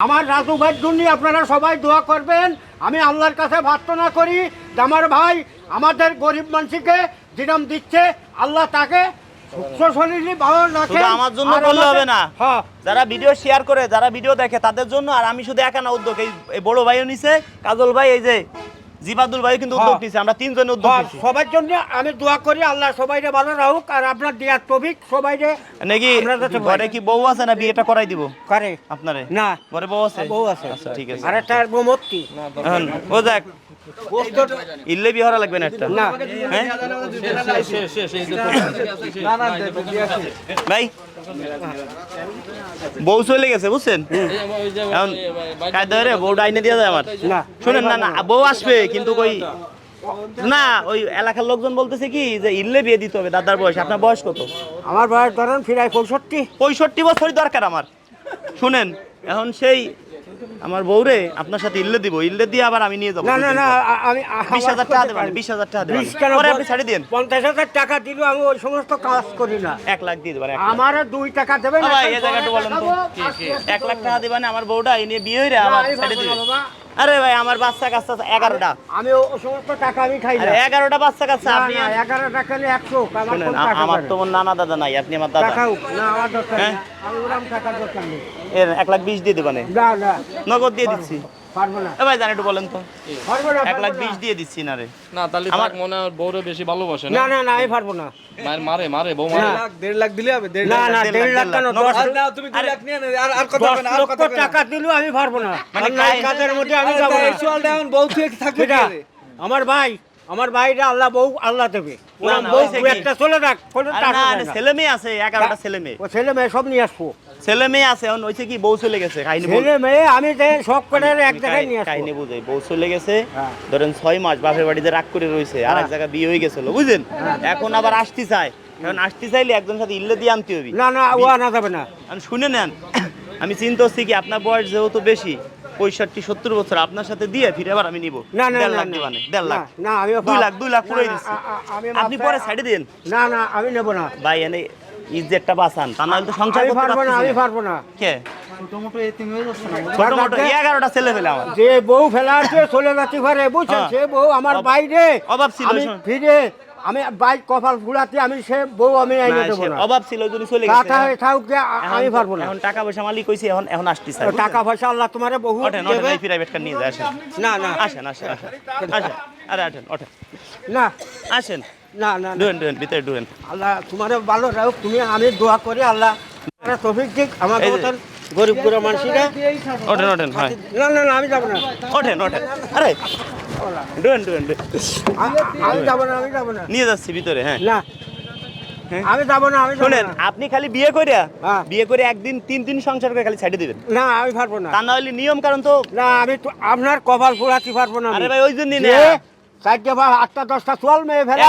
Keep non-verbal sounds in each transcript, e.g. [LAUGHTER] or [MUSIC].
আমার রাজু ভাইয়ের জন্য আপনারা সবাই দোয়া করবেন। আমি আল্লাহর কাছে প্রার্থনা করি আমার ভাই আমাদের গরিব মানুষকে যেরকম দিচ্ছে আল্লাহ তাকে ভালো রাখে। আমার জন্য করলে হবে না। হ্যাঁ। যারা ভিডিও শেয়ার করে যারা ভিডিও দেখে তাদের জন্য আর আমি শুধু একা না উদ্যোগ। এই এই বড় ভাইও নিছে কাজল ভাই এই যে জিবাদুল ভাই কিন্তু উদ্যোগ হ্যাঁ। নিছে আমরা তিনজনে উদ্যোগ হ্যাঁ, সবার জন্য আমি দোয়া করি আল্লাহ সবাইকে ভালো রাখুক আর আপনার দিয়ার তবিক সবাইকে নাকি ঘরে কি বউ আছে না বিয়েটা করাই দিব? করে। আপনারে? না। ঘরে বউ আছে? বউ আছে। আচ্ছা ঠিক আছে। আর একটা বোমত্তি এখন ও দেখ ইল্লে বিয়ে হরা লাগবে না একটা? না। হ্যাঁ? ভাই বউ চলে গেছে বুঝছেন? এখন কায়দা রে বউ ডাইনে দিয়ে যায় আমার। না। শুনেন না না বউ আসবে কিন্তু ওই না ওই এলাকার লোকজন বলতেছে কি যে ইল্লে বিয়ে দিতে হবে দাদার বয়স আপনার বয়স কত? আমার বয়স ধরেন ফিরায় পঁয়ষট্টি। পঁয়ষট্টি বছরই দরকার আমার। শুনেন এখন সেই আমার বউরে আপনার সাথে ইল্লে দিব ইল্লে দিয়ে আবার আমি নিয়ে যাব। না না না আমি বিশ হাজার টাকা দেবেন বিশ হাজার টাকা দেবেন। পরে আপনি ছাড়ি দিন। পঞ্চাশ হাজার টাকা দিলো আমি ওই সমস্ত কাজ করি না। এক লাখ দিয়ে দেবেন। আমার দুই টাকা দেবেন ভাই, এই জায়গাটা বলেন তো। দেখাবো, এক লাখ টাকা দিবেন আমার বউটা এই নিয়ে বিয়ে হইরে আবার আমি ছেড়ে বাবা। আরে ভাই আমার বাচ্চা কাচ্চা এগারোটা। আমি ও সমস্ত টাকা আমি খাই না। এগারোটা বাচ্চা কাচ্চা আপনি এগারো টাকা নিয়ে একশো আমার তো নানা দাদা নাই আপনি আমার দাদা। না আমার দরকার হ্যাঁ? আমি ওরকম টাকার দরকার নেই। এক লাখ বিশ দিয়ে দেবেন না না। নগদ দিয়ে দিচ্ছি। পারব না। ভাই জান একটু বলেন তো। এক লাখ বিশ দিয়ে দিচ্ছি না রে। না তাহলে আমার- আমার মনে হয় বউরে বেশি ভালোবাসে না? না না না আমি পারব না। মায়ের মারে মারে বউ মারে। না। দেড় লাখ দিলে হবে দেড় না না দেড় দেড় লাখ, লাখ। কেন? লাখ। দশ আর না তুমি দুই লাখ নিয়ে আর আর কত হবে না আর কত টাকা দিলেও আমি পারব না। মানে কাজের মধ্যে আমি আরে না। চল দেন বউ তুই থাকবে সেটা, আমার ভাই আমার ভাইরা আল্লাহ বউ আল্লাহ দেবে। বউ? একটা চলে। ছেলে মেয়ে আছে এগারোটা ছেলে মেয়ে। ও ছেলে মেয়ে সব নিয়ে আসব। ছেলে মেয়ে আছে এখন কি বউ চলে গেছে কাহিনী ছেলে মেয়ে আমি সব করে এক জায়গায় নিয়ে আসব। কাহিনী বুঝে বউ চলে গেছে হ্যাঁ। ধরেন ছয় মাস বাপের বাড়িতে রাগ করে রয়েছে আর এক হ্যাঁ। জায়গায় বিয়ে হয়ে গেছিল বুঝলেন এখন আবার আসতে চায় আসতে চাইলে একজন সাথে ইল্লে দিয়ে আনতে হবে। না না ও আনা যাবে না। আমি শুনে নেন আমি চিন্তা করছি কি আপনার বয়স যেহেতু বেশি পঁয়ষট্টি সত্তর বছর আপনার সাথে দিয়ে ফিরে আবার আমি নিব। দেড় লাখ। দিবানে দেড় লাখ। না, না আমি দুই লাখ দুই লাখ পুরোই দিচ্ছি আপনি পরে সাইডে দিন। না না আমি নেব না। ভাই এনে ইজ্জতটা বাঁচান তা নাহলে তো সংসার আমি করতে পারব না আমি না। পারব না। কে? ছোট মোটো এগারোটা ছেলে ফেলে আমার। যে বউ ফেলা আছে চলে বুঝছেন? হ্যাঁ। সে বউ আমার অব- বাইরে। অভাব ছিল, আমি শোন। ফিরে আমি বাইক কপাল ফুলাতে আমি সে বউ আমি এনে না, দেবো সে না। অভাব ছিল ওই জন্য চলে গেছে। টাকা থাকুক যে আ- এখন আমি পারব না। এখন টাকা পয়সা মালিক কইছে এখন এখন আসতে টাকা পয়সা আল্লাহ তোমারে বহু ওঠেন ওঠেন দেবে। এই প্রাইভেট কার নিয়ে যায় আসেন। না না। আসেন আসেন আসেন। আসেন আরে আসেন ওঠেন। না। আসেন। না না না। ডুয়েন ডুয়েন ভিতরে ডুয়েন। আল্লাহ তোমারে ভালো তুমি আমি দোয়া করি আল্লাহ তৌফিক দিক আমার মতন গরিব মানুষরা। ওঠেন ওঠেন হয়। না না না আমি যাব না। ওঠেন ওঠেন। আরে ডুয়েন ডুয়েন ডুয়েন। আমি যাব না আমি যাব না। নিয়ে যাচ্ছি ভিতরে হ্যাঁ। না। আমি যাব না আমি শুনেন আপনি খালি বিয়ে করে হ্যাঁ। বিয়ে করে একদিন তিন দিন সংসার করে খালি ছাড়ে দিবেন। না আমি পারব না। তা না হলে নিয়ম কারণ তো না আমি আপনার কপাল ফুরাতে পারব না। আরে ভাই ওই জন্যই যে না। চারটে বা আটটা দশটা চোয়াল মেয়ে ফেলা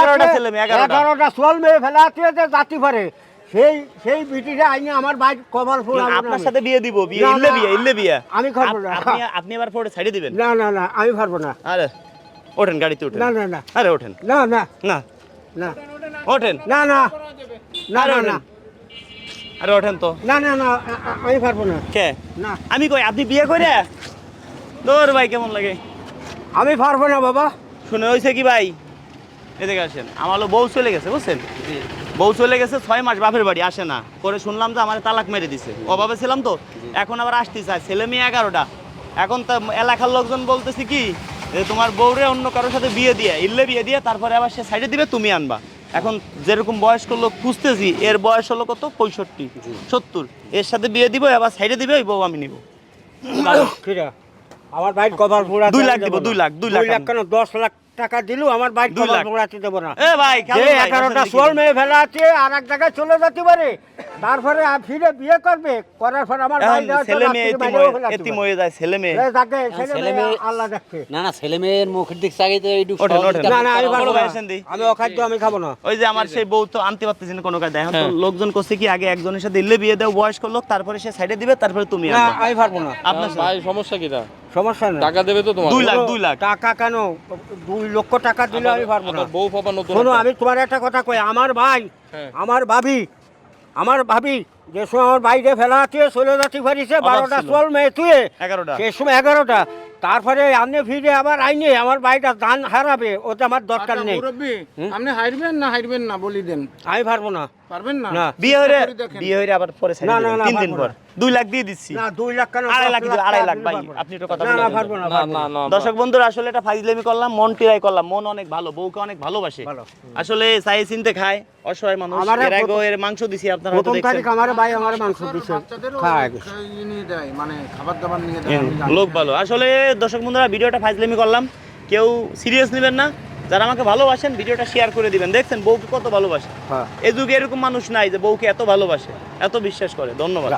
এগারোটা চোয়াল মেয়ে ফেলা আছে যে জাতি পারে। সেই সেই বিটিটা আইনি আমার ভাই কপাল ফুরাবো না আপনার সাথে বিয়ে দিব বিয়ে ইল্লে বিয়ে ইল্লে বিয়ে। আমি খাব না। আপনি আপনি আবার পরে ছাড়ে দিবেন। না না না আমি পারব না। আরে ওঠেন গাড়িতে ওঠেন। না না না। আরে ওঠেন। না না। না। না। ওঠেন। না না। না না না। আরে ওঠেন তো। না না না আমি পারব না। কে? না। আমি কই আপনি বিয়ে করে তোর ভাই কেমন লাগে? আমি পারব না বাবা। শুনে হয়েছে কি ভাই? এদিকে আসেন আমার বউ চলে গেছে বুঝছেন? বউ চলে গেছে ছয় মাস বাপের বাড়ি আসে না। পরে শুনলাম যে আমার তালাক মেরে দিছে। অভাবে ছিলাম তো। এখন আবার আসতে চায় ছেলে মেয়ে এগারোটা। এখন তো এলাকার লোকজন বলতেছে কি যে তোমার বউরে অন্য কারোর সাথে বিয়ে দিয়ে ইল্লে বিয়ে দিয়ে তারপরে আবার সে সাইডে দিবে তুমি আনবা। এখন যেরকম বয়স্ক লোক খুঁজতেছি এর বয়স হলো কত? পঁয়ষট্টি সত্তর। এর সাথে বিয়ে দিব আবার সাইডে দিবে ওই বউ আমি নিব। [COUGHS] কিরা আমার বাইক কভার দুই লাখ দিব, দুই লাখ, দুই লাখ কেন? দশ লাখ টাকা দিলেও আমার বাইক দুই লাখ। ফুরাতে দেবো না। এ ভাই যে এগারোটা সোল দেখি। মেয়ে ফেলা আছে আর এক জায়গায় চলে যেতে পারে। তারপরে আর ফিরে বিয়ে করবে করার পর আমার ছেলে মেয়ে এতিম হয়ে-। হয়ে যায় ছেলে মেয়ে। ছেলে মেয়ে আল্লাহ দেখছে না না ছেলে মেয়ের মুখের দিক চাগে তো এইটুকু। না না আমি দি। আমি অখাদ্য আমি খাব না। ওই যে আমার সেই বউ তো আনতে পারতেছি না কোনো কাজ। এখন তো লোকজন করছে কি আগে একজনের সাথে দিলে বিয়ে দেও বয়স্ক লোক তারপরে সে সাইডে দিবে তারপরে তুমি না আমি পারব না। আপনার ভাই সমস্যা কি কিটা? সমস্যা নেই টাকা দেবে তো তোমার? দুই লাখ দুই লাখ। টাকা কেন? দুই লক্ষ টাকা দিলে আমি পারব না। বউ পাবা নতুন শোনো আমি তোমার একটা কথা কই আমার ভাই হ্যাঁ। আমার ভাবি আমার ভাবি যে সময় আমার বাইরে ফেলা আছে চলে যাচ্ছি পারিছে বারোটা। চল মেয়ে তুই। এগারোটা। সে সময় এগারোটা। তারপরে আনে ফিরে আবার আইনে আমার বাড়িটা ধান হারাবে ওতে আমার দরকার আচ্ছা, নেই। আপনি হারবেন না হারবেন না বলি দেন। আমি পারব না। পারবেন না? বিয়ে হয়ে। বিয়ে হয়ে আবার পরে না, না, না, তিন দিন পর না। দুই লাখ দিয়ে দিচ্ছি। না দুই লাখ কেন? আড়াই লাখ আড়াই লাখ ভাই, আপনি একটু কথা না বলে না দেন। পারব না না না। না। না দর্শক বন্ধুরা আসলে এটা ফাইজলামি করলাম মন টিরাই করলাম মন অনেক ভালো বউকে অনেক ভালোবাসে। আসলে চাই চিনতে খায় অসহায় মানুষ আমারে এর মাংস দিছি আপনারা হয়তো প্রথম দেখছেন। তারিখ আমার ভাই আমার মাংস দিছে বাচ্চাদেরও খাওয়া গেছে ই নিয়ে দেয় মানে খাবার দাবার নিয়ে দেয় লোক ভালো। আসলে দর্শক বন্ধুরা ভিডিওটা ফাইজলামি করলাম কেউ সিরিয়াস নেবেন না যারা আমাকে ভালোবাসেন ভিডিওটা শেয়ার করে দিবেন। দেখছেন বউকে কত ভালোবাসে। হ্যাঁ। এই যুগে এরকম মানুষ নাই যে বউকে এত ভালোবাসে এত বিশ্বাস করে। ধন্যবাদ।